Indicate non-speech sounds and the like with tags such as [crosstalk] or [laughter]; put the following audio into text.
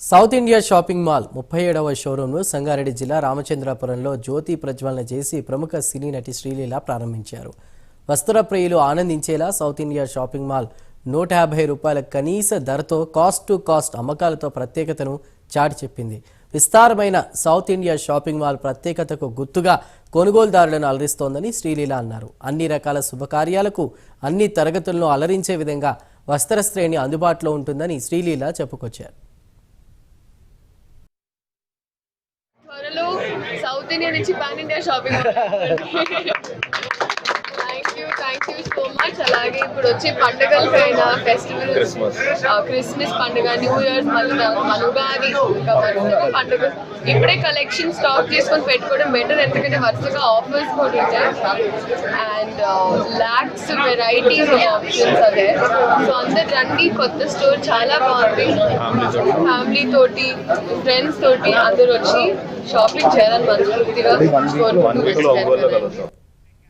South India shopping mall ముప్పై ఏడవ షోరూంను సంగారెడ్డి జిల్లా రామచంద్రాపురంలో జ్యోతి ప్రజ్వలన చేసి ప్రముఖ సినీ నటి శ్రీలీల ప్రారంభించారు. వస్త్ర ప్రియులు ఆనందించేలా సౌత్ ఇండియా షాపింగ్ మాల్ నూట యాభై రూపాయల కనీస ధరతో కాస్ట్ టు కాస్ట్ అమ్మకాలతో ప్రత్యేకతను చాటి చెప్పింది. విస్తారమైన సౌత్ ఇండియా షాపింగ్ మాల్ ప్రత్యేకతకు గుర్తుగా కొనుగోలుదారులను అలరిస్తోందని శ్రీలీల అన్నారు. అన్ని రకాల శుభకార్యాలకు అన్ని తరగతులను అలరించే విధంగా వస్త్ర శ్రేణి అందుబాటులో ఉంటుందని శ్రీలీల చెప్పుకొచ్చారు. సౌత్ ఇండియా నుంచి పాన్ ఇండియా షాపింగ్ [laughs] మచ్ అలాగే ఇప్పుడు వచ్చే పండుగలకైనా ఫెస్టివల్స్ క్రిస్మస్ పండుగ న్యూ ఇయర్స్ మళ్ళీ మన ఉగాది ఇంకా వరుసగా పండుగ. ఇప్పుడే కలెక్షన్ స్టాక్ చేసుకొని పెట్టుకోవడం బెటర్ ఎందుకంటే వరుసగా ఆఫర్స్ కూడా ఉంటాయి అండ్ లాక్స్ వెరైటీస్ ఆప్షన్స్ అదే సో అందరు రండి కొత్త స్టోర్ చాలా బాగుంది. ఫ్యామిలీ తోటి ఫ్రెండ్స్ తోటి అందరు వచ్చి షాపింగ్ చేయాలని మనస్ఫూర్తిగా కోరుకుంటూ